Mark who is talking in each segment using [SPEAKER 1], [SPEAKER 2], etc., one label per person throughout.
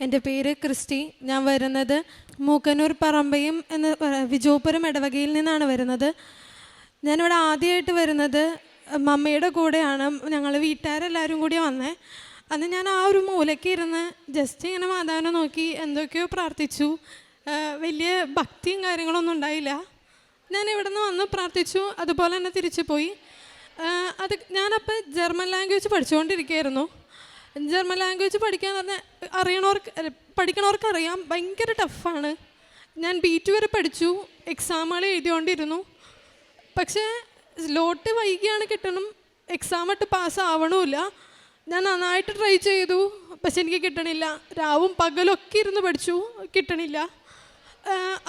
[SPEAKER 1] എന്റെ പേര് ക്രിസ്റ്റി. ഞാൻ വരുന്നത് മൂക്കന്നൂർ പറമ്പയും എന്ന് വിജോപുരം ഇടവകയിൽ നിന്നാണ് വരുന്നത്. ഞാനിവിടെ ആദ്യമായിട്ട് വരുന്നത് മമ്മിയുടെ കൂടെയാണ്. ഞങ്ങൾ വീട്ടുകാരെല്ലാവരും കൂടി വന്നേ. അന്ന് ഞാൻ ആ ഒരു മൂലയ്ക്ക് ഇരുന്ന് ജസ്റ്റ് ഇങ്ങനെ മാതാവിനെ നോക്കി എന്തൊക്കെയോ പ്രാർത്ഥിച്ചു. വലിയ ഭക്തിയും കാര്യങ്ങളൊന്നും ഉണ്ടായില്ല. ഞാൻ ഇവിടെ നിന്ന് വന്ന് പ്രാർത്ഥിച്ചു. അതുപോലെ തന്നെ തിരിച്ചു പോയി. അത് ഞാനപ്പോൾ ജർമ്മൻ ലാംഗ്വേജ് പഠിച്ചുകൊണ്ടിരിക്കുകയായിരുന്നു. ജർമ്മൻ ലാംഗ്വേജ് പഠിക്കാൻ പറഞ്ഞാൽ അറിയണവർക്ക് പഠിക്കണവർക്ക് അറിയാം. ഭയങ്കര ടഫാണ് ഞാൻ ബി ടു വരെ പഠിച്ചു. എക്സാമുകൾ എഴുതിക്കൊണ്ടിരുന്നു. പക്ഷേ ലോട്ട് വൈകിയാണ് കിട്ടണം. എക്സാം ഇട്ട് പാസ് ആവണമില്ല. ഞാൻ നന്നായിട്ട് ട്രൈ ചെയ്തു. പക്ഷെ എനിക്ക് കിട്ടണില്ല. രാവും പകലൊക്കെ ഇരുന്ന് പഠിച്ചു. കിട്ടണില്ല.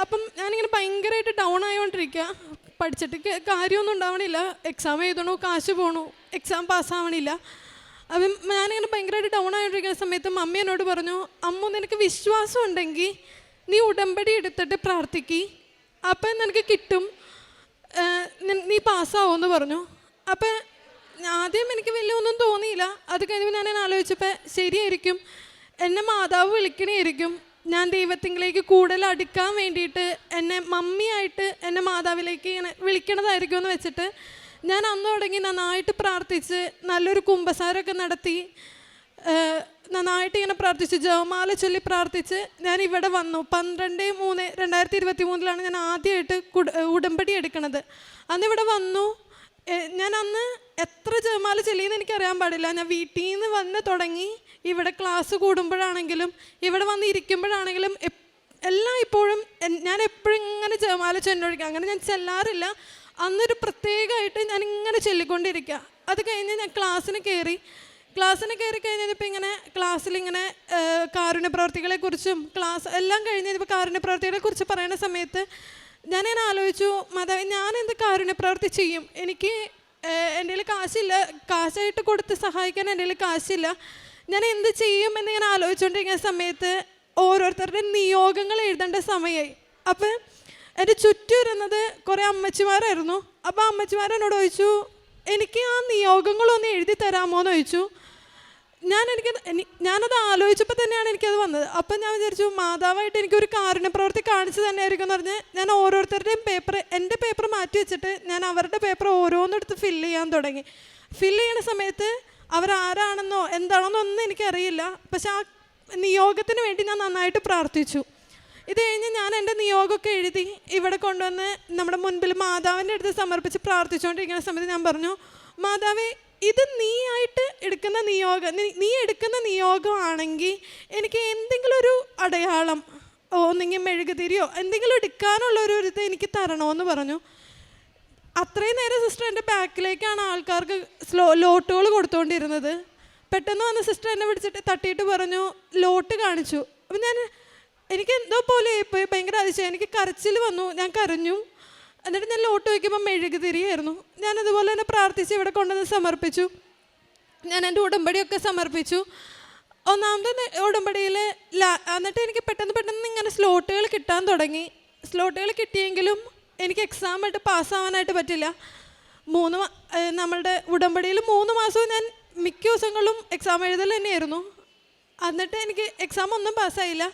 [SPEAKER 1] അപ്പം ഞാനിങ്ങനെ ഭയങ്കരമായിട്ട് ഡൗൺ ആയിക്കൊണ്ടിരിക്കുക പഠിച്ചിട്ട് കാര്യമൊന്നും ഉണ്ടാവണില്ല. എക്സാം എഴുതണോ കാശ് പോകണോ എക്സാം പാസ്സാവണില്ല അപ്പം ഞാനിങ്ങനെ ഭയങ്കരമായിട്ട് ഡൗൺ ആയിട്ടിരിക്കുന്ന സമയത്ത് മമ്മി എന്നോട് പറഞ്ഞു അമ്മ നിനക്ക് വിശ്വാസം ഉണ്ടെങ്കിൽ നീ ഉടമ്പടി എടുത്തിട്ട് പ്രാർത്ഥിക്കി. അപ്പം നിനക്ക് കിട്ടും. നീ പാസ്സാവുമെന്ന് പറഞ്ഞു. അപ്പം ആദ്യം എനിക്ക് വലിയ ഒന്നും തോന്നിയില്ല. അത് കഴിഞ്ഞപ്പോൾ ഞാൻ ആലോചിച്ചപ്പോൾ ശരിയായിരിക്കും. എന്നെ മാതാവ് വിളിക്കണേയിരിക്കും ഞാൻ ദൈവത്തിങ്കിലേക്ക് കൂടുതൽ അടുക്കാൻ വേണ്ടിയിട്ട് എന്നെ മമ്മിയായിട്ട് എന്നെ മാതാവിലേക്ക് ഇങ്ങനെ വിളിക്കണതായിരിക്കും എന്ന് വെച്ചിട്ട് ഞാൻ അന്ന് തുടങ്ങി നന്നായിട്ട് പ്രാർത്ഥിച്ച് നല്ലൊരു കുമ്പസാരമൊക്കെ നടത്തി നന്നായിട്ട് ഇങ്ങനെ പ്രാർത്ഥിച്ച് ജവമാല ചൊല്ലി പ്രാർത്ഥിച്ച് ഞാൻ ഇവിടെ വന്നു. പന്ത്രണ്ട് മൂന്ന് രണ്ടായിരത്തി ഇരുപത്തി മൂന്നിലാണ് ഞാൻ ആദ്യമായിട്ട് ഉടമ്പടി എടുക്കണത്. അന്ന് ഇവിടെ വന്നു. ഞാൻ അന്ന് എത്ര ജവമാല ചൊല്ലിയെന്ന് എനിക്കറിയാൻ പാടില്ല. ഞാൻ വീട്ടിൽ നിന്ന് വന്ന് തുടങ്ങി. ഇവിടെ ക്ലാസ് കൂടുമ്പോഴാണെങ്കിലും ഇവിടെ വന്ന് ഇരിക്കുമ്പോഴാണെങ്കിലും എല്ലാം ഇപ്പോഴും ഞാൻ എപ്പോഴും ഇങ്ങനെ ജവമാല ചൊല്ലിക്കൊണ്ടിരിക്കുക അങ്ങനെ ഞാൻ ചെല്ലാറില്ല. അന്നൊരു പ്രത്യേകമായിട്ട് ഞാൻ ഇങ്ങനെ ചൊല്ലിക്കൊണ്ടിരിക്കുക. അത് കഴിഞ്ഞ് ഞാൻ ക്ലാസ്സിന് കയറി. ക്ലാസ്സിന് കയറി കഴിഞ്ഞപ്പോൾ ഇങ്ങനെ ക്ലാസ്സിൽ ഇങ്ങനെ കാരുണ്യപ്രവർത്തികളെ കാരുണ്യ പ്രവർത്തികളെ കുറിച്ചും ക്ലാസ് എല്ലാം കഴിഞ്ഞ് ഇപ്പോൾ കാരുണ്യ പ്രവർത്തികളെ കുറിച്ച് പറയുന്ന സമയത്ത് ഞാനിങ്ങനെ ആലോചിച്ചു മാതാവ് ഞാൻ എന്ത് കാരുണ്യപ്രവർത്തി ചെയ്യും? എനിക്ക് എന്റെ കയ്യിൽ കാശില്ല. കാശായിട്ട് കൊടുത്ത് സഹായിക്കാൻ എന്റെ കയ്യിൽ കാശില്ല. ഞാൻ എന്ത് ചെയ്യും? എന്ന് ഞാൻ ആലോചിച്ചുകൊണ്ടിരിക്കുന്ന സമയത്ത് ഓരോരുത്തരുടെ നിയോഗങ്ങൾ എഴുതേണ്ട സമയമായി അപ്പം എന്റെ ചുറ്റും ഇരുന്നത് കുറേ അമ്മച്ചിമാരായിരുന്നു. അപ്പോൾ അമ്മച്ചിമാരെന്നോട് ചോദിച്ചു എനിക്ക് ആ നിയോഗങ്ങളൊന്ന് എഴുതി തരാമോ? എന്ന് ചോദിച്ചു. ഞാൻ എനിക്ക് എനി- ഞാനത് ആലോചിച്ചപ്പോൾ തന്നെയാണ് എനിക്കത് വന്നത്. അപ്പം ഞാൻ വിചാരിച്ചു മാതാവായിട്ട് എനിക്കൊരു കാരുണ്യ പ്രവൃത്തി കാണിച്ചു തന്നെയായിരിക്കും എന്ന് പറഞ്ഞ് ഞാൻ ഓരോരുത്തരുടെയും പേപ്പർ എന്റെ പേപ്പർ മാറ്റി വെച്ചിട്ട് ഞാൻ അവരുടെ പേപ്പർ ഓരോന്നെടുത്ത് ഫില്ല് ചെയ്യാൻ തുടങ്ങി. ഫില്ല് ചെയ്യുന്ന സമയത്ത് അവരാരാണെന്നോ എന്താണെന്നോ ഒന്നും എനിക്കറിയില്ല. പക്ഷെ ആ നിയോഗത്തിന് വേണ്ടി ഞാൻ നന്നായിട്ട് പ്രാർത്ഥിച്ചു. ഇത് കഴിഞ്ഞ് ഞാൻ എന്റെ നിയോഗമൊക്കെ എഴുതി ഇവിടെ കൊണ്ടുവന്ന് നമ്മുടെ മുൻപിൽ മാതാവിന്റെ അടുത്ത് സമർപ്പിച്ച് പ്രാർത്ഥിച്ചുകൊണ്ടിരിക്കുന്ന സമയത്ത് ഞാൻ പറഞ്ഞു മാതാവേ ഇത് നീ ആയിട്ട് എടുക്കുന്ന നിയോഗം നീ- എടുക്കുന്ന നിയോഗമാണെങ്കിൽ എനിക്ക് എന്തെങ്കിലും ഒരു അടയാളം ഒന്നെങ്കിൽ മെഴുകുതിരിയോ എന്തെങ്കിലും എടുക്കാനുള്ള ഒരു ഇത് എനിക്ക് തരണമെന്ന് പറഞ്ഞു. അത്രയും നേരം സിസ്റ്റർ എന്റെ ബാക്കിലേക്കാണ് ആൾക്കാർക്ക് സ്ലോ ലോട്ടുകൾ കൊടുത്തുകൊണ്ടിരുന്നത്. പെട്ടെന്ന് വന്ന് സിസ്റ്റർ എന്നെ വിളിച്ചിട്ട് തട്ടിയിട്ട് പറഞ്ഞു ലോട്ട് കാണിച്ചു. അപ്പം ഞാൻ എനിക്ക് എന്തോ പോലെ പോയി ഭയങ്കര അതിശയം. എനിക്ക് കരച്ചിൽ വന്നു. ഞാൻ കരഞ്ഞു. എന്നിട്ട് ഞാൻ ലോട്ട് വയ്ക്കുമ്പോൾ മെഴുകുതിരിയായിരുന്നു ഞാൻ അതുപോലെ തന്നെ പ്രാർത്ഥിച്ച് ഇവിടെ കൊണ്ടുവന്ന് സമർപ്പിച്ചു. ഞാൻ എന്റെ ഉടമ്പടിയൊക്കെ സമർപ്പിച്ചു. ഒന്നാമത്തെ നെ- ഉടമ്പടിയിൽ എന്നിട്ട് എനിക്ക് പെട്ടെന്ന് പെട്ടെന്ന് ഇങ്ങനെ സ്ലോട്ടുകൾ കിട്ടാൻ തുടങ്ങി. സ്ലോട്ടുകൾ കിട്ടിയെങ്കിലും എനിക്ക് എക്സാം ആയിട്ട് പാസ്സാവാനായിട്ട് പറ്റില്ല. മൂന്ന് നമ്മളുടെ ഉടമ്പടിയിൽ മൂന്ന് മാസവും ഞാൻ മിക്ക ദിവസങ്ങളും എക്സാം എഴുതൽ തന്നെയായിരുന്നു. എന്നിട്ട് എനിക്ക് എക്സാം ഒന്നും പാസ്സായില്ല.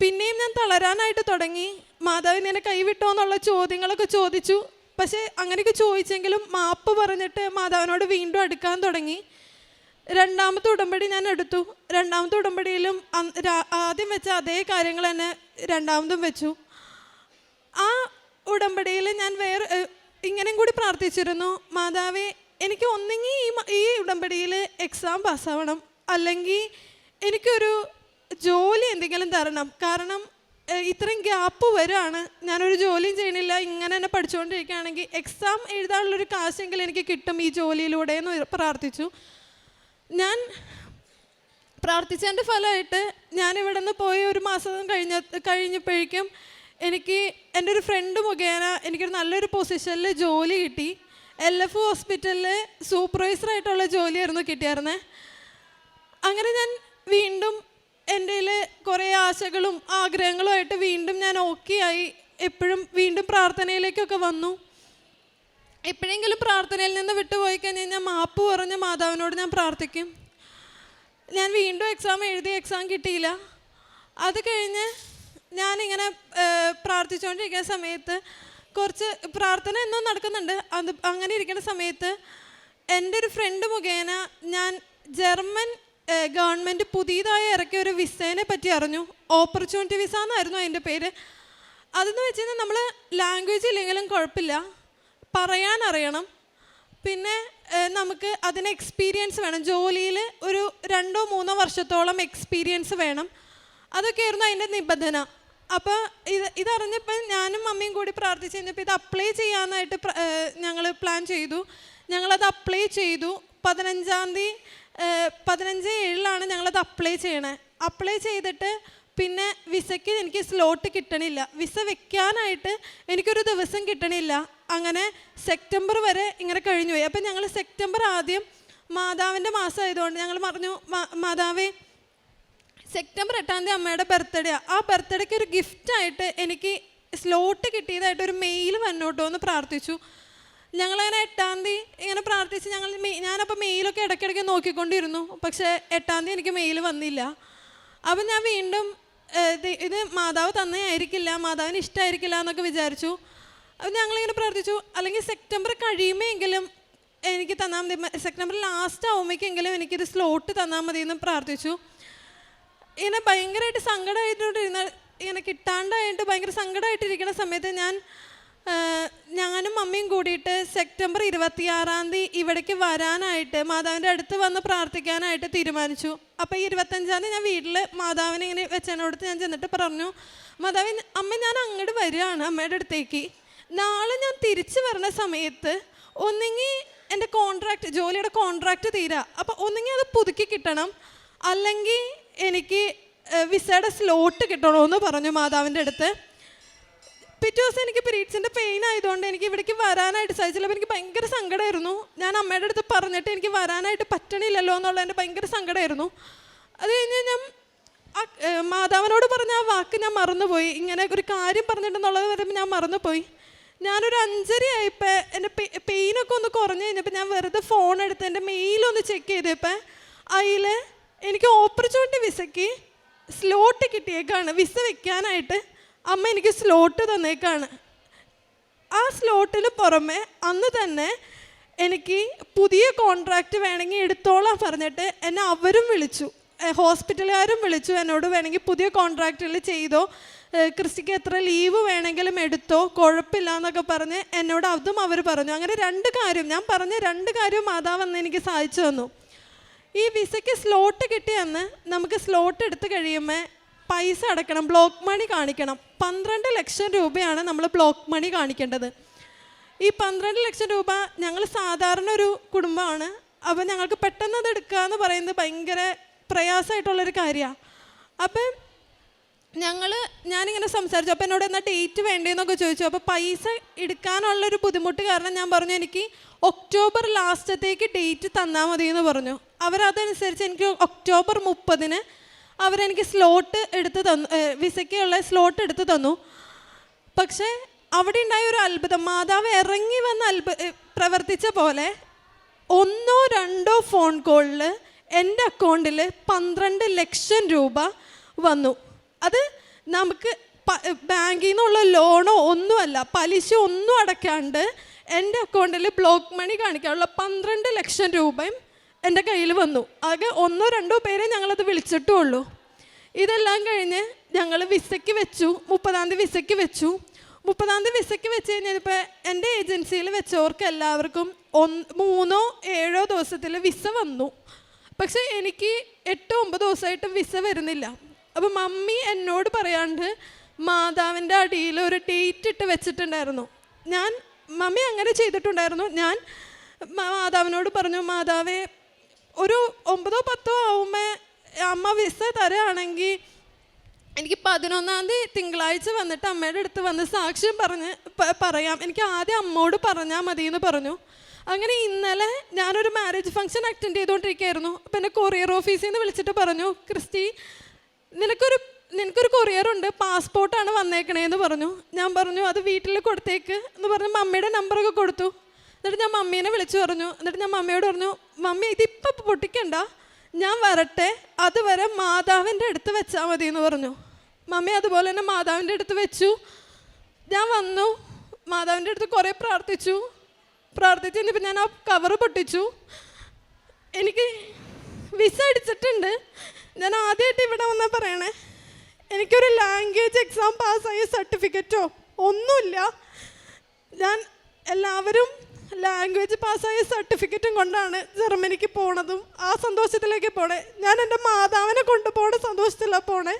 [SPEAKER 1] പിന്നെയും ഞാൻ തളരാനായിട്ട് തുടങ്ങി. മാതാവിന് എന്നെ കൈവിട്ടോ എന്നുള്ള ചോദ്യങ്ങളൊക്കെ ചോദിച്ചു. പക്ഷേ അങ്ങനെയൊക്കെ ചോദിച്ചെങ്കിലും മാപ്പ് പറഞ്ഞിട്ട് മാതാവിനോട് വീണ്ടും അടുക്കാൻ തുടങ്ങി. രണ്ടാമത്തെ ഉടമ്പടി ഞാൻ എടുത്തു. രണ്ടാമത്തെ ഉടമ്പടിയിലും ആദ്യം വെച്ച അതേ കാര്യങ്ങൾ തന്നെ രണ്ടാമതും വെച്ചു. ആ ഉടമ്പടിയിൽ ഞാൻ വേറെ ഇങ്ങനെയും കൂടി പ്രാർത്ഥിച്ചിരുന്നു. മാതാവേ എനിക്ക് ഒന്നെങ്കിൽ ഈ ഈ ഉടമ്പടിയിൽ എക്സാം പാസ്സാവണം അല്ലെങ്കിൽ എനിക്കൊരു ജോലി എന്തെങ്കിലും തരണം. കാരണം ഇത്രയും ഗ്യാപ്പ് വരുവാണ് ഞാനൊരു ജോലിയും ചെയ്യണില്ല. ഇങ്ങനെ തന്നെ പഠിച്ചുകൊണ്ടിരിക്കുകയാണെങ്കിൽ എക്സാം എഴുതാനുള്ളൊരു കാശെങ്കിലും എനിക്ക് കിട്ടും ഈ ജോലിയിലൂടെ എന്ന് പ്രാർത്ഥിച്ചു. ഞാൻ പ്രാർത്ഥിച്ചതിന്റെ ഫലമായിട്ട് ഞാൻ ഇവിടെ നിന്ന് പോയി ഒരു മാസം കഴിഞ്ഞ കഴിഞ്ഞപ്പോഴേക്കും എനിക്ക് എന്റെ ഒരു ഫ്രണ്ട് മുഖേന എനിക്കൊരു നല്ലൊരു പൊസിഷനിൽ ജോലി കിട്ടി. എൽ എഫ് ഹോസ്പിറ്റലിൽ സൂപ്പർവൈസറായിട്ടുള്ള ജോലിയായിരുന്നു കിട്ടിയായിരുന്നേ. അങ്ങനെ ഞാൻ വീണ്ടും എന്റെ കുറേ ആശകളും ആഗ്രഹങ്ങളുമായിട്ട് വീണ്ടും ഞാൻ ഓക്കെ ആയി. എപ്പോഴും വീണ്ടും പ്രാർത്ഥനയിലേക്കൊക്കെ വന്നു. എപ്പോഴെങ്കിലും പ്രാർത്ഥനയിൽ നിന്ന് വിട്ടുപോയി കഴിഞ്ഞാൽ ഞാൻ മാപ്പ് പറഞ്ഞ മാതാവിനോട് ഞാൻ പ്രാർത്ഥിക്കും. ഞാൻ വീണ്ടും എക്സാം എഴുതി എക്സാം കിട്ടിയില്ല. അത് കഴിഞ്ഞ് ഞാനിങ്ങനെ പ്രാർത്ഥിച്ചുകൊണ്ടിരിക്കുന്ന സമയത്ത് കുറച്ച് പ്രാർത്ഥന എന്നും നടക്കുന്നുണ്ട്. അത് അങ്ങനെ ഇരിക്കുന്ന സമയത്ത് എന്റെ ഒരു ഫ്രണ്ട് മുഖേന ഞാൻ ജർമ്മൻ ഗവൺമെന്റ് പുതിയതായി ഇറക്കിയ ഒരു വിസേനെ പറ്റി അറിഞ്ഞു. ഓപ്പർച്യൂണിറ്റി വിസ എന്നായിരുന്നു അതിന്റെ പേര്. അതെന്ന് വെച്ച് കഴിഞ്ഞാൽ നമ്മൾ ലാംഗ്വേജ് ഇല്ലെങ്കിലും കുഴപ്പമില്ല. പറയാൻ അറിയണം. പിന്നെ നമുക്ക് അതിന് എക്സ്പീരിയൻസ് വേണം. ജോലിയിൽ ഒരു രണ്ടോ മൂന്നോ വർഷത്തോളം എക്സ്പീരിയൻസ് വേണം. അതൊക്കെയായിരുന്നു അതിന്റെ നിബന്ധന. അപ്പോൾ ഇത് ഇതറിഞ്ഞപ്പോൾ ഞാനും മമ്മിയും കൂടി പ്രാർത്ഥിച്ച് കഴിഞ്ഞപ്പോൾ ഇത് അപ്ലൈ ചെയ്യാനായിട്ട് ഞങ്ങൾ പ്ലാൻ ചെയ്തു. ഞങ്ങളത് അപ്ലൈ ചെയ്തു. പതിനഞ്ചാം തീയതി പതിനഞ്ച് ഏഴിലാണ് ഞങ്ങളത് അപ്ലൈ ചെയ്യണേ. അപ്ലൈ ചെയ്തിട്ട് പിന്നെ വിസയ്ക്ക് എനിക്ക് സ്ലോട്ട് കിട്ടണില്ല. വിസ വെക്കാനായിട്ട് എനിക്കൊരു ദിവസം കിട്ടണില്ല. അങ്ങനെ സെപ്റ്റംബർ വരെ ഇങ്ങനെ കഴിഞ്ഞു പോയി അപ്പം ഞങ്ങൾ സെപ്റ്റംബർ ആദ്യം മാതാവിന്റെ മാസമായതുകൊണ്ട് ഞങ്ങൾ പറഞ്ഞു "മാ- മാതാവേ സെപ്റ്റംബർ എട്ടാം തീയതി അമ്മയുടെ ബർത്ത്ഡേ ആ ബർത്ത്ഡേക്ക് ഒരു ഗിഫ്റ്റായിട്ട് എനിക്ക് സ്ലോട്ട് കിട്ടിയതായിട്ട് ഒരു മെയിൽ വന്നോട്ടോ എന്ന് പ്രാർത്ഥിച്ചു. ഞങ്ങളങ്ങനെ എട്ടാം തീയതി ഇങ്ങനെ പ്രാർത്ഥിച്ച് ഞങ്ങൾ ഞാനപ്പോൾ മെയിലൊക്കെ ഇടയ്ക്കിടയ്ക്ക് നോക്കിക്കൊണ്ടിരുന്നു. പക്ഷേ എട്ടാം തീയതി എനിക്ക് മെയിൽ വന്നില്ല. അപ്പം ഞാൻ വീണ്ടും ഇത് മാതാവ് തന്നെയായിരിക്കില്ല മാതാവിന് ഇഷ്ടമായിരിക്കില്ല എന്നൊക്കെ വിചാരിച്ചു. അപ്പം ഞങ്ങളിങ്ങനെ പ്രാർത്ഥിച്ചു. അല്ലെങ്കിൽ സെപ്റ്റംബർ കഴിയുമെങ്കിലും എനിക്ക് തന്നാൽ മതി. സെപ്റ്റംബർ ലാസ്റ്റ് ആവുമ്പോഴേക്കെങ്കിലും എനിക്കിത് സ്ലോട്ട് തന്നാൽ മതി എന്ന് പ്രാർത്ഥിച്ചു. ഇങ്ങനെ ഭയങ്കരമായിട്ട് സങ്കടമായിട്ടിരുന്ന ഇങ്ങനെ കിട്ടാണ്ടായിട്ട് ഭയങ്കര സങ്കടമായിട്ടിരിക്കുന്ന സമയത്ത് ഞാൻ ഞാനും മമ്മിയും കൂടിയിട്ട് സെപ്റ്റംബർ ഇരുപത്തിയാറാം തീയതി ഇവിടേക്ക് വരാനായിട്ട് മാതാവിന്റെ അടുത്ത് വന്ന് പ്രാർത്ഥിക്കാനായിട്ട് തീരുമാനിച്ചു. അപ്പോൾ ഈ ഇരുപത്തഞ്ചാം തീയതി ഞാൻ വീട്ടിൽ മാതാവിനെ ഇങ്ങനെ വെച്ചതിനോടത്ത് ഞാൻ ചെന്നിട്ട് പറഞ്ഞു മാതാവിൻ അമ്മ ഞാൻ അങ്ങോട്ട് വരികയാണ് അമ്മയുടെ അടുത്തേക്ക്. നാളെ ഞാൻ തിരിച്ചു വരുന്ന സമയത്ത് ഒന്നെങ്കിൽ എന്റെ കോൺട്രാക്റ്റ് ജോലിയുടെ കോൺട്രാക്റ്റ് തീരാ. അപ്പോൾ ഒന്നെങ്കിൽ അത് പുതുക്കി കിട്ടണം. അല്ലെങ്കിൽ എനിക്ക് വിസയുടെ സ്ലോട്ട് കിട്ടണമെന്ന് പറഞ്ഞു മാതാവിന്റെ അടുത്ത്. പിറ്റേ ദിവസം എനിക്ക് പീരീഡ്സിന്റെ പെയിൻ ആയതുകൊണ്ട് എനിക്ക് ഇവിടേക്ക് വരാനായിട്ട് സാധിച്ചില്ല. അപ്പോൾ എനിക്ക് ഭയങ്കര സങ്കടമായിരുന്നു ഞാൻ അമ്മയുടെ അടുത്ത് പറഞ്ഞിട്ട് എനിക്ക് വരാനായിട്ട് പറ്റണില്ലല്ലോ എന്നുള്ളതിന്റെ ഭയങ്കര സങ്കടമായിരുന്നു അത് കഴിഞ്ഞ് ഞാൻ മാതാവിനോട് പറഞ്ഞ ആ വാക്ക് ഞാൻ മറന്നുപോയി. ഇങ്ങനെ ഒരു കാര്യം പറഞ്ഞിട്ടെന്നുള്ളത് വരുമ്പോൾ ഞാൻ മറന്നുപോയി. ഞാനൊരു അഞ്ചര ആയപ്പോൾ എന്റെ പെയിനൊക്കെ ഒന്ന് കുറഞ്ഞു കഴിഞ്ഞപ്പോൾ ഞാൻ വെറുതെ ഫോൺ എടുത്ത് എന്റെ മെയിലൊന്ന് ചെക്ക് ചെയ്തപ്പോൾ അതിൽ എനിക്ക് ഓപ്പർച്യൂണിറ്റി വിസയ്ക്ക് സ്ലോട്ട് കിട്ടിയേക്കാണ്. വിസ വെക്കാനായിട്ട് അമ്മ എനിക്ക് സ്ലോട്ട് തന്നേക്കാണ്. ആ സ്ലോട്ടിന് പുറമെ അന്ന് തന്നെ എനിക്ക് പുതിയ കോൺട്രാക്റ്റ് വേണമെങ്കിൽ എടുത്തോളാം പറഞ്ഞിട്ട് എന്നെ അവരും വിളിച്ചു. ഹോസ്പിറ്റലുകാരും വിളിച്ചു എന്നോട് വേണമെങ്കിൽ പുതിയ കോൺട്രാക്റ്റിൽ ചെയ്തോ കൃഷിക്ക് എത്ര ലീവ് വേണമെങ്കിലും എടുത്തോ കുഴപ്പമില്ല എന്നൊക്കെ പറഞ്ഞ് എന്നോട് അതും അവർ പറഞ്ഞു. അങ്ങനെ രണ്ട് കാര്യം ഞാൻ പറഞ്ഞ രണ്ട് കാര്യവും മാതാവെന്ന് എനിക്ക് സാധിച്ചു തന്നു. ഈ വിസയ്ക്ക് സ്ലോട്ട് കിട്ടിയെന്ന് നമുക്ക് സ്ലോട്ട് എടുത്തു കഴിയുമ്പോൾ പൈസ അടക്കണം ബ്ലോക്ക് മണി കാണിക്കണം. പന്ത്രണ്ട് ലക്ഷം രൂപയാണ് നമ്മൾ ബ്ലോക്ക് മണി കാണിക്കേണ്ടത്. ഈ പന്ത്രണ്ട് ലക്ഷം രൂപ ഞങ്ങൾ സാധാരണ ഒരു കുടുംബമാണ്. അപ്പോൾ ഞങ്ങൾക്ക് പെട്ടെന്ന് അത് എടുക്കുക എന്ന് പറയുന്നത് ഭയങ്കര പ്രയാസമായിട്ടുള്ളൊരു കാര്യമാണ് അപ്പം ഞങ്ങൾ ഞാനിങ്ങനെ സംസാരിച്ചു. അപ്പോൾ എന്നോട് എന്നാൽ ഡേറ്റ് വേണ്ടതെന്നൊക്കെ ചോദിച്ചു. അപ്പോൾ പൈസ എടുക്കാനുള്ളൊരു ബുദ്ധിമുട്ട് കാരണം ഞാൻ പറഞ്ഞു എനിക്ക് ഒക്ടോബർ ലാസ്റ്റത്തേക്ക് ഡേറ്റ് തന്നാൽ മതി എന്ന് പറഞ്ഞു. അവരതനുസരിച്ച് എനിക്ക് ഒക്ടോബർ മുപ്പതിന് അവരെനിക്ക് സ്ലോട്ട് എടുത്ത് തന്നു വിസയ്ക്കുള്ള സ്ലോട്ട് എടുത്ത് തന്നു. പക്ഷേ അവിടെ ഉണ്ടായ ഒരു അത്ഭുതം. മാതാവ് ഇറങ്ങി വന്ന് അത്ഭു പ്രവർത്തിച്ച പോലെ ഒന്നോ രണ്ടോ ഫോൺ കോളിൽ എന്റെ അക്കൗണ്ടിൽ പന്ത്രണ്ട് ലക്ഷം രൂപ വന്നു. അത് നമുക്ക് ബാങ്കിൽ നിന്നുള്ള ലോണോ ഒന്നുമല്ല പലിശ ഒന്നും അടയ്ക്കാണ്ട് എന്റെ അക്കൗണ്ടിൽ ബ്ലോക്ക് മണി കാണിക്കാനുള്ള പന്ത്രണ്ട് ലക്ഷം രൂപയും എന്റെ കയ്യിൽ വന്നു. ആകെ ഒന്നോ രണ്ടോ പേരെ ഞങ്ങളത് വിളിച്ചിട്ടുള്ളൂ. ഇതെല്ലാം കഴിഞ്ഞ് ഞങ്ങൾ വിസയ്ക്ക് വെച്ചു. മുപ്പതാം തീയതി വിസയ്ക്ക് വെച്ചു. മുപ്പതാം തീയതി വിസയ്ക്ക് വെച്ച് കഴിഞ്ഞപ്പോൾ എന്റെ ഏജൻസിയിൽ വെച്ചവർക്ക് എല്ലാവർക്കും ഒന്ന് മൂന്നോ ഏഴോ ദിവസത്തിൽ വിസ വന്നു. പക്ഷേ എനിക്ക് എട്ടോ ഒമ്പത് ദിവസമായിട്ട് വിസ വരുന്നില്ല. അപ്പോൾ മമ്മി എന്നോട് പറയാണ്ട് മാതാവിന്റെ അടിയിൽ ഒരു ഡേറ്റ് ഇട്ട് വെച്ചിട്ടുണ്ടായിരുന്നു. ഞാൻ മമ്മി അങ്ങനെ ചെയ്തിട്ടുണ്ടായിരുന്നു. ഞാൻ മാതാവിനോട് പറഞ്ഞു മാതാവേ ഒരു ഒമ്പതോ പത്തോ ആവുമ്പോൾ അമ്മ വിസ തരാണെങ്കിൽ എനിക്ക് പതിനൊന്നാം തീയതി തിങ്കളാഴ്ച വന്നിട്ട് അമ്മയുടെ അടുത്ത് വന്ന് സാക്ഷ്യം പറഞ്ഞ് പറയാം. എനിക്ക് ആദ്യം അമ്മോട് പറഞ്ഞാൽ മതി എന്ന് പറഞ്ഞു. അങ്ങനെ ഇന്നലെ ഞാനൊരു മാരേജ് ഫംഗ്ഷൻ അറ്റൻഡ് ചെയ്തുകൊണ്ടിരിക്കുകയായിരുന്നു അപ്പം എന്നെ കൊറിയർ ഓഫീസിൽ നിന്ന് വിളിച്ചിട്ട് പറഞ്ഞു ക്രിസ്റ്റി നിനക്കൊരു നിനക്കൊരു കൊറിയർ ഉണ്ട്. പാസ്പോർട്ടാണ് വന്നേക്കണേ എന്ന് പറഞ്ഞു. ഞാൻ പറഞ്ഞു അത് വീട്ടിൽ കൊടുത്തേക്ക്. എന്ന് പറഞ്ഞ് മമ്മിയുടെ നമ്പറൊക്കെ കൊടുത്തു. എന്നിട്ട് ഞാൻ മമ്മീനെ വിളിച്ചു പറഞ്ഞു. എന്നിട്ട് ഞാൻ മമ്മിയോട് പറഞ്ഞു മമ്മി ഇതിപ്പം പൊട്ടിക്കണ്ട. ഞാൻ വരട്ടെ. അതുവരെ മാതാവിന്റെ അടുത്ത് വെച്ചാൽ മതി എന്ന് പറഞ്ഞു. മമ്മി അതുപോലെ തന്നെ മാതാവിന്റെ അടുത്ത് വെച്ചു. ഞാൻ വന്നു. മാതാവിന്റെ അടുത്ത് കുറേ പ്രാർത്ഥിച്ചു. പ്രാർത്ഥിച്ച് കഴിഞ്ഞപ്പോൾ ഞാൻ ആ കവറ് പൊട്ടിച്ചു. എനിക്ക് വിസ അടിച്ചിട്ടുണ്ട്. ഞാൻ ആദ്യമായിട്ട് ഇവിടെ വന്നാൽ പറയണേ. എനിക്കൊരു ലാംഗ്വേജ് എക്സാം പാസ്സായ സർട്ടിഫിക്കറ്റോ ഒന്നുമില്ല. ഞാൻ എല്ലാവരും ലാംഗ്വേജ് പാസ്സായ സർട്ടിഫിക്കറ്റും കൊണ്ടാണ് ജർമ്മനിക്ക് പോണതും. ആ സന്തോഷത്തിലേക്ക് പോണേ. ഞാൻ എന്റെ മാതാവിനെ കൊണ്ടുപോണ സന്തോഷത്തിലാണ് പോണേ.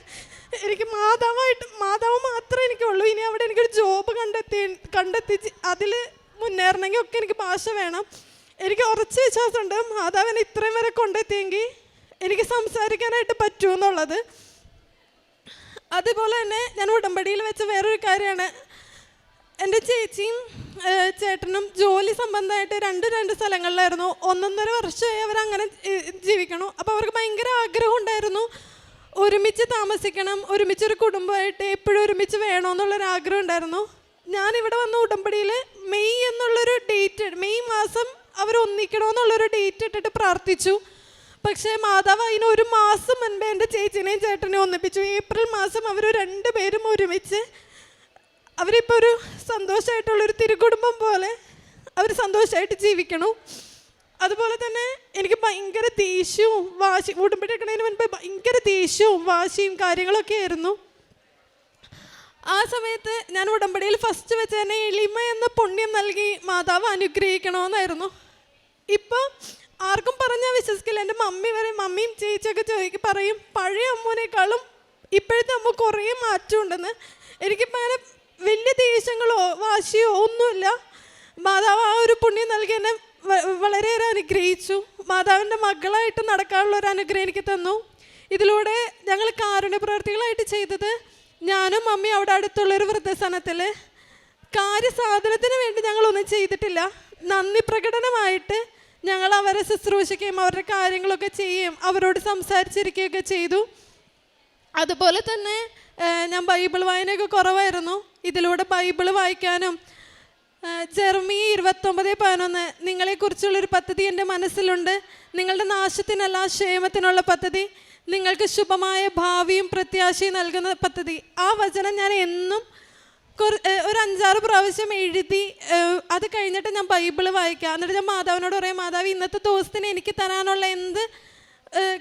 [SPEAKER 1] എനിക്ക് മാതാവായിട്ട് മാതാവ് മാത്രമേ എനിക്കുള്ളൂ. ഇനി അവിടെ എനിക്കൊരു ജോബ് കണ്ടെത്തി കണ്ടെത്തി അതിൽ മുന്നേറണമെങ്കിൽ ഒക്കെ എനിക്ക് ഭാഷ വേണം. എനിക്ക് ഉറച്ച വിശ്വാസമുണ്ട്. മാതാവിനെ ഇത്രയും വരെ കൊണ്ടെത്തിയെങ്കിൽ എനിക്ക് സംസാരിക്കാനായിട്ട് പറ്റുമെന്നുള്ളത് അതുപോലെ തന്നെ ഞാൻ ഉടമ്പടിയിൽ വെച്ച വേറൊരു കാര്യമാണ്. എന്റെ ചേച്ചിയും ചേട്ടനും ജോലി സംബന്ധമായിട്ട് രണ്ട് രണ്ട് സ്ഥലങ്ങളിലായിരുന്നു. ഒന്നൊന്നര വർഷമായി അവരങ്ങനെ ജീവിക്കണം. അപ്പോൾ അവർക്ക് ഭയങ്കര ആഗ്രഹം ഉണ്ടായിരുന്നു ഒരുമിച്ച് താമസിക്കണം ഒരുമിച്ച് ഒരു കുടുംബമായിട്ട് എപ്പോഴും ഒരുമിച്ച് വേണമെന്നുള്ളൊരു ആഗ്രഹം ഉണ്ടായിരുന്നു. ഞാനിവിടെ വന്ന ഉടമ്പടിയിൽ മെയ് എന്നുള്ളൊരു ഡേറ്റ് മെയ് മാസം അവർ ഒന്നിക്കണമെന്നുള്ളൊരു ഡേറ്റ് ഇട്ടിട്ട് പ്രാർത്ഥിച്ചു. പക്ഷേ മാതാവ് അതിന് ഒരു മാസം മുൻപേ എന്റെ ചേച്ചിനെയും ചേട്ടനെയും ഒന്നിപ്പിച്ചു. ഏപ്രിൽ മാസം അവർ രണ്ടുപേരും ഒരുമിച്ച് അവരിപ്പോൾ ഒരു സന്തോഷമായിട്ടുള്ളൊരു തിരുകുടുംബം പോലെ അവർ സന്തോഷമായിട്ട് ജീവിക്കണം. അതുപോലെ തന്നെ എനിക്ക് ഭയങ്കര ദേഷ്യവും വാശി ഉടുമ്പിട്ടേക്കണതിന് മുൻപ് ഭയങ്കര ദേഷ്യവും വാശിയും കാര്യങ്ങളൊക്കെ ആയിരുന്നു. ആ സമയത്ത് ഞാൻ ഉടമ്പടിയിൽ ഫസ്റ്റ് വെച്ച് തന്നെ എളിമ എന്ന പുണ്യം നൽകി മാതാവ് അനുഗ്രഹിക്കണമെന്നായിരുന്നു ഇപ്പോൾ ആർക്കും പറഞ്ഞാൽ വിശ്വസിക്കില്ല. എന്റെ മമ്മി വരെ മമ്മിയും ചേച്ചിയൊക്കെ ചോദിക്കും പറയും പഴയ അമ്മൂനേക്കാളും ഇപ്പോഴത്തെ അമ്മ കുറേ മാറ്റമുണ്ടെന്ന്. എനിക്കിപ്പോൾ അങ്ങനെ വലിയ ദേഷ്യങ്ങളോ വാശിയോ ഒന്നുമില്ല. മാതാവ് ആ ഒരു പുണ്യം നൽകി എന്നെ വളരെയേറെ അനുഗ്രഹിച്ചു. മാതാവിന്റെ മകളായിട്ട് നടക്കാനുള്ള ഒരു അനുഗ്രഹം എനിക്ക് തന്നു. ഇതിലൂടെ ഞങ്ങൾ കാരുണ്യ പ്രവർത്തികളായിട്ട് ചെയ്തത് ഞാനും മമ്മി അവിടെ അടുത്തുള്ളൊരു വൃദ്ധസനത്തിൽ കാര്യസാധനത്തിന് വേണ്ടി ഞങ്ങളൊന്നും ചെയ്തിട്ടില്ല. നന്ദി പ്രകടനമായിട്ട് ഞങ്ങൾ അവരെ ശുശ്രൂഷിക്കുകയും അവരുടെ കാര്യങ്ങളൊക്കെ ചെയ്യുകയും അവരോട് സംസാരിച്ചിരിക്കുകയൊക്കെ ചെയ്തു. അതുപോലെ തന്നെ ഞാൻ ബൈബിൾ വായനയൊക്കെ കുറവായിരുന്നു. ഇതിലൂടെ ബൈബിൾ വായിക്കാനും ജെർമി ഇരുപത്തൊമ്പത് പതിനൊന്ന് നിങ്ങളെക്കുറിച്ചുള്ളൊരു പദ്ധതി എന്റെ മനസ്സിലുണ്ട്. നിങ്ങളുടെ നാശത്തിനല്ല ക്ഷേമത്തിനുള്ള പദ്ധതി. നിങ്ങൾക്ക് ശുഭമായ ഭാവിയും പ്രത്യാശയും നൽകുന്ന പദ്ധതി. ആ വചനം ഞാൻ എന്നും ഒരു അഞ്ചാറ് പ്രാവശ്യം എഴുതി അത് കഴിഞ്ഞിട്ട് ഞാൻ ബൈബിൾ വായിക്കാം. എന്നിട്ട് ഞാൻ മാതാവിനോട് പറയും മാതാവ് ഇന്നത്തെ ദിവസത്തിന് എനിക്ക് തരാനുള്ള എന്ത്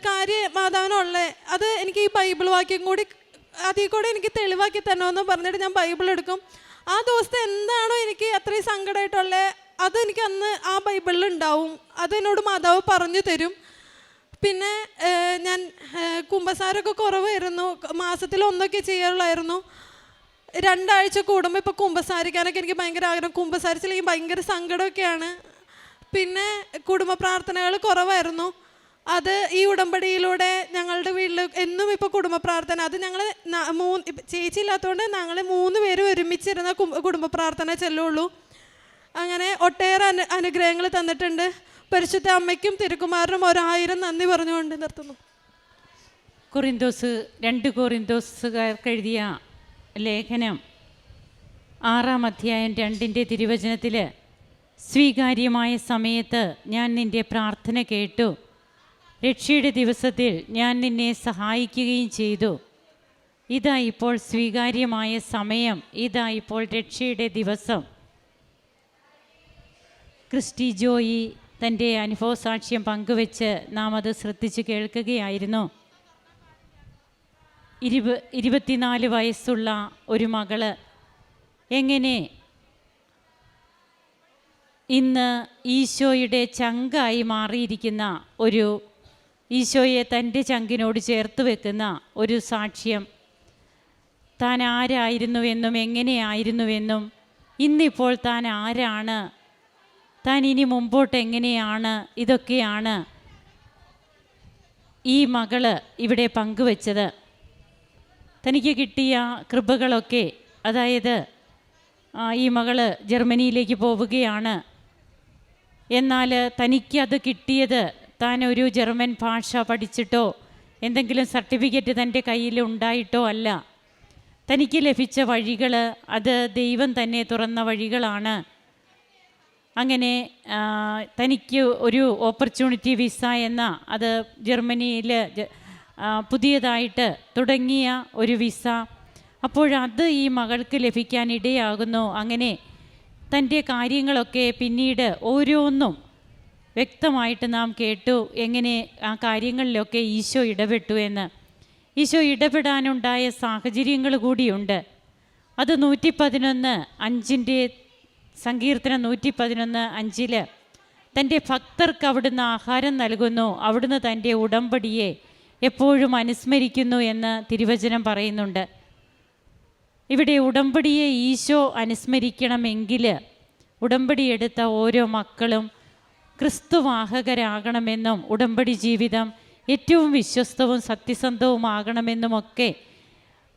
[SPEAKER 1] കാര്യം മാതാവിനുള്ളത് അത് എനിക്ക് ഈ ബൈബിൾ വാക്യം കൂടി അതിൽ കൂടെ എനിക്ക് തെളിവാക്കി തരണമെന്ന് പറഞ്ഞിട്ട് ഞാൻ ബൈബിൾ എടുക്കും. ആ ദിവസത്തെ എന്താണോ എനിക്ക് അത്രയും സങ്കടമായിട്ടുള്ളത് അത് എനിക്ക് അന്ന് ആ ബൈബിളിൽ ഉണ്ടാവും. അത് എന്നോട് മാതാവ് പറഞ്ഞു തരും. പിന്നെ ഞാൻ കുമ്പസാരമൊക്കെ കുറവായിരുന്നു. മാസത്തിൽ ഒന്നൊക്കെ ചെയ്യാറുള്ളായിരുന്നു. രണ്ടാഴ്ച കൂടുമ്പോൾ ഇപ്പോൾ കുമ്പസാരിക്കാനൊക്കെ എനിക്ക് ഭയങ്കര ആഗ്രഹം. കുമ്പസാരിച്ചില്ലെങ്കിൽ ഭയങ്കര സങ്കടമൊക്കെയാണ്. പിന്നെ കുടുംബ പ്രാർത്ഥനകൾ കുറവായിരുന്നു. അത് ഈ ഉടമ്പടിയിലൂടെ ഞങ്ങളുടെ വീട്ടിൽ എന്നും ഇപ്പോൾ കുടുംബ പ്രാർത്ഥന അത് ഞങ്ങൾ മൂന്ന് ചേച്ചി ഇല്ലാത്തതുകൊണ്ട് ഞങ്ങൾ മൂന്ന് പേരും ഒരുമിച്ചിരുന്ന കുടുംബ പ്രാർത്ഥന ചെല്ലുള്ളൂ. അങ്ങനെ ഒട്ടേറെ അനു അനുഗ്രഹങ്ങൾ തന്നിട്ടുണ്ട്. പരിശുദ്ധ അമ്മയ്ക്കും തിരുക്കുമാരനും ഒരായിരം നന്ദി പറഞ്ഞുകൊണ്ട് നിർത്തുന്നു.
[SPEAKER 2] കൊറിന്തോസ് രണ്ട് കൊറിന്തോസുകാർക്ക് എഴുതിയ ലേഖനം ആറാം അധ്യായം രണ്ടിന്റെ തിരുവചനത്തിൽ സ്വീകാര്യമായ സമയത്ത് ഞാൻ നിന്റെ പ്രാർത്ഥന കേട്ടു. രക്ഷയുടെ ദിവസത്തിൽ ഞാൻ നിന്നെ സഹായിക്കുകയും ചെയ്തു. ഇതാ ഇപ്പോൾ സ്വീകാര്യമായ സമയം. ഇതാ ഇപ്പോൾ രക്ഷയുടെ ദിവസം. ക്രിസ്റ്റി ജോയി തന്റെ അനുഭവ സാക്ഷ്യം പങ്കുവെച്ച് നാം അത് ശ്രദ്ധിച്ച് കേൾക്കുകയായിരുന്നു. ഇരുപ ഇരുപത്തിനാല് വയസ്സുള്ള ഒരു മകൾ എങ്ങനെ ഇന്ന് ഈശോയുടെ ചങ്കായി മാറിയിരിക്കുന്ന ഒരു ഈശോയെ തന്റെ ചങ്കിനോട് ചേർത്ത് വെക്കുന്ന ഒരു സാക്ഷ്യം. താൻ ആരായിരുന്നുവെന്നും എങ്ങനെയായിരുന്നുവെന്നും ഇന്നിപ്പോൾ താൻ ആരാണ്? താൻ ഇനി മുമ്പോട്ട് എങ്ങനെയാണ്? ഇതൊക്കെയാണ് ഈ മകൾ ഇവിടെ പങ്കുവച്ചത്. തനിക്ക് കിട്ടിയ കൃപകളൊക്കെ അതായത് ഈ മകൾ ജർമ്മനിയിലേക്ക് പോവുകയാണ്. എന്നാൽ തനിക്കത് കിട്ടിയത് താൻ ഒരു ജർമ്മൻ ഭാഷ പഠിച്ചിട്ടോ എന്തെങ്കിലും സർട്ടിഫിക്കറ്റ് തന്റെ കയ്യിൽ ഉണ്ടായിട്ടോ അല്ല. തനിക്ക് ലഭിച്ച വഴികൾ അത് ദൈവം തന്നെ തുറന്ന വഴികളാണ്. അങ്ങനെ തനിക്ക് ഒരു ഓപ്പർച്യൂണിറ്റി വിസ എന്ന അത് ജർമ്മനിയിൽ പുതിയതായിട്ട് തുടങ്ങിയ ഒരു വിസ. അപ്പോഴത് ഈ മകൾക്ക് ലഭിക്കാൻ ഇടയാകുന്നു. അങ്ങനെ തന്റെ കാര്യങ്ങളൊക്കെ പിന്നീട് ഓരോന്നും വ്യക്തമായിട്ട് നാം കേട്ടു എങ്ങനെ ആ കാര്യങ്ങളിലൊക്കെ ഈശോ ഇടപെട്ടു എന്ന്. ഈശോ ഇടപെടാനുണ്ടായ സാഹചര്യങ്ങൾ കൂടിയുണ്ട്. അത് നൂറ്റി പതിനൊന്ന് അഞ്ചിന്റെ സങ്കീർത്തനം നൂറ്റി പതിനൊന്ന് അഞ്ചിൽ തന്റെ ഭക്തർക്ക് അവിടുന്ന് ആഹാരം നൽകുന്നു അവിടുന്ന് തന്റെ ഉടമ്പടിയെ എപ്പോഴും അനുസ്മരിക്കുന്നു എന്ന് തിരുവചനം പറയുന്നുണ്ട്. ഇവിടെ ഉടമ്പടിയെ ഈശോ അനുസ്മരിക്കണമെങ്കിൽ ഉടമ്പടി എടുത്ത ഓരോ മക്കളും ക്രിസ്തുവാഹകരാകണമെന്നും ഉടമ്പടി ജീവിതം ഏറ്റവും വിശ്വസ്തവും സത്യസന്ധവുമാകണമെന്നുമൊക്കെ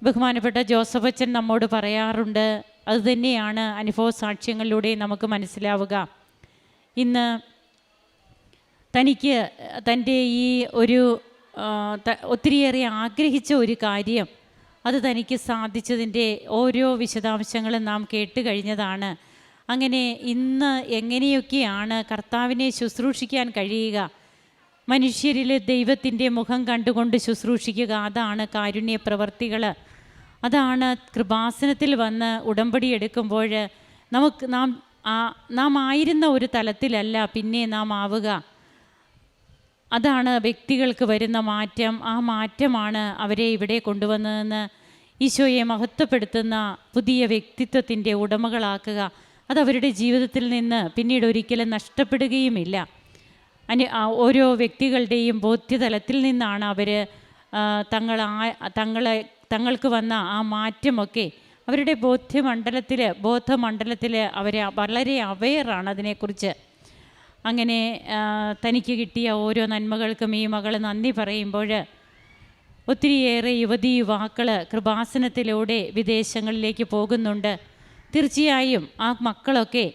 [SPEAKER 2] ബഹുമാനപ്പെട്ട ജോസഫ് അച്ഛൻ നമ്മോട് പറയാറുണ്ട്. അതുതന്നെയാണ് അനുഭവ സാക്ഷ്യങ്ങളിലൂടെ നമുക്ക് മനസ്സിലാവുക. ഇന്ന് തനിക്ക് തന്റെ ഈ ഒരു ഒത്തിരിയേറെ ആഗ്രഹിച്ച ഒരു കാര്യം അത് തനിക്ക് സാധിച്ചതിന്റെ ഓരോ വിശദാംശങ്ങളും നാം കേട്ട് കഴിഞ്ഞതാണ്. അങ്ങനെ ഇന്ന് എങ്ങനെയൊക്കെയാണ് കർത്താവിനെ ശുശ്രൂഷിക്കാൻ കഴിയുക? മനുഷ്യരിൽ ദൈവത്തിന്റെ മുഖം കണ്ടുകൊണ്ട് ശുശ്രൂഷിക്കുക അതാണ് കാരുണ്യ പ്രവർത്തികൾ അതാണ് കൃപാസനത്തിൽ വന്ന് ഉടമ്പടി എടുക്കുമ്പോൾ നമുക്ക് നാം ആ നാം ആയിരുന്ന ഒരു തലത്തിലല്ല പിന്നെ നാം ആവുക. അതാണ് വ്യക്തികൾക്ക് വരുന്ന മാറ്റം. ആ മാറ്റമാണ് അവരെ ഇവിടെ കൊണ്ടുവന്നതെന്ന് ഈശോയെ മഹത്വപ്പെടുത്തുന്ന പുതിയ വ്യക്തിത്വത്തിന്റെ ഉടമകളാക്കുക. അത് അവരുടെ ജീവിതത്തിൽ നിന്ന് പിന്നീട് ഒരിക്കലും നഷ്ടപ്പെടുകയുമില്ല. അനു ഓരോ വ്യക്തികളുടെയും ബോധ്യതലത്തിൽ നിന്നാണ് അവർ തങ്ങൾ തങ്ങളെ തങ്ങൾക്ക് വന്ന ആ മാറ്റമൊക്കെ അവരുടെ ബോധ്യമണ്ഡലത്തിൽ ബോധമണ്ഡലത്തിൽ അവർ വളരെ അവെയറാണ് അതിനെക്കുറിച്ച്. അങ്ങനെ തനിക്ക് കിട്ടിയ ഓരോ നന്മകൾക്കും ഈ മകൾ നന്ദി പറയുമ്പോൾ ഒത്തിരിയേറെ യുവതി യുവാക്കൾ കൃപാസനത്തിലൂടെ വിദേശങ്ങളിലേക്ക് പോകുന്നുണ്ട്. തീർച്ചയായും ആ മക്കളൊക്കെ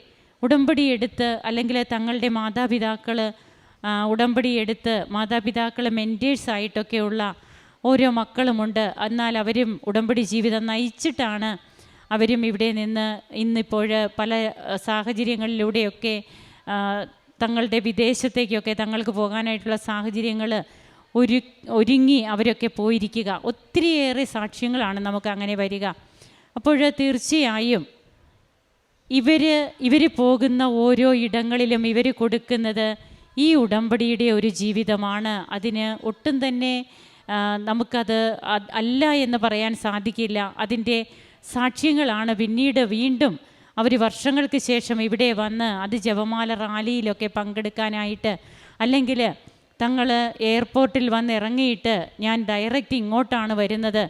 [SPEAKER 2] ഉടമ്പടി എടുത്ത് അല്ലെങ്കിൽ തങ്ങളുടെ മാതാപിതാക്കൾ ഉടമ്പടി എടുത്ത് മാതാപിതാക്കൾ മെന്റേഴ്സായിട്ടൊക്കെയുള്ള ഓരോ മക്കളുമുണ്ട്. എന്നാൽ അവരും ഉടമ്പടി ജീവിതം നയിച്ചിട്ടാണ് അവരും ഇവിടെ നിന്ന് ഇന്നിപ്പോൾ പല സാഹചര്യങ്ങളിലൂടെയൊക്കെ തങ്ങളുടെ വിദേശത്തേക്കൊക്കെ തങ്ങൾക്ക് പോകാനായിട്ടുള്ള സാഹചര്യങ്ങൾ ഒരു ഒരുങ്ങി അവരൊക്കെ പോയിരിക്കുക. ഒത്തിരിയേറെ സാക്ഷ്യങ്ങളാണ് നമുക്ക് അങ്ങനെ വരിക. അപ്പോൾ തീർച്ചയായും ഇവർ ഇവർ പോകുന്ന ഓരോ ഇടങ്ങളിലും ഇവർ കൊടുക്കുന്നത് ഈ ഉടമ്പടിയുടെ ഒരു ജീവിതമാണ്. അതിന് ഒട്ടും തന്നെ നമുക്കത് അല്ല എന്ന് പറയാൻ സാധിക്കില്ല. അതിന്റെ സാക്ഷ്യങ്ങളാണ് പിന്നീട് വീണ്ടും അവർ വർഷങ്ങൾക്ക് ശേഷം ഇവിടെ വന്ന് അത് ജപമാല റാലിയിലൊക്കെ പങ്കെടുക്കാനായിട്ട് അല്ലെങ്കിൽ തങ്ങൾ എയർപോർട്ടിൽ വന്ന് ഇറങ്ങിയിട്ട് ഞാൻ ഡയറക്റ്റ് ഇങ്ങോട്ടാണ് വരുന്നത്.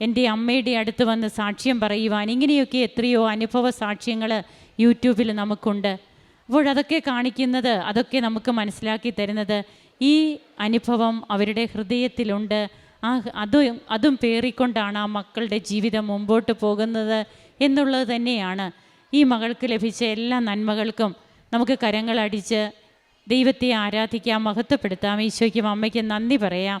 [SPEAKER 2] എന്റെ അമ്മയുടെ അടുത്ത് വന്ന് സാക്ഷ്യം പറയുവാൻ ഇങ്ങനെയൊക്കെ എത്രയോ അനുഭവ സാക്ഷ്യങ്ങൾ യൂട്യൂബിൽ നമുക്കുണ്ട്. അപ്പോൾ അതൊക്കെ കാണിക്കുന്നത് അതൊക്കെ നമുക്ക് മനസ്സിലാക്കി തരുന്നത് ഈ അനുഭവം അവരുടെ ഹൃദയത്തിലുണ്ട്. ആ അതും അതും പേറിക്കൊണ്ടാണ് ആ മക്കളുടെ ജീവിതം മുമ്പോട്ട് പോകുന്നത് എന്നുള്ളത് തന്നെയാണ്. ഈ മകൾക്ക് ലഭിച്ച എല്ലാ നന്മകൾക്കും നമുക്ക് കരങ്ങളടിച്ച് ദൈവത്തെ ആരാധിക്കാം മഹത്വപ്പെടുത്താം. ഈശോയ്ക്കും അമ്മയ്ക്കും നന്ദി പറയാം.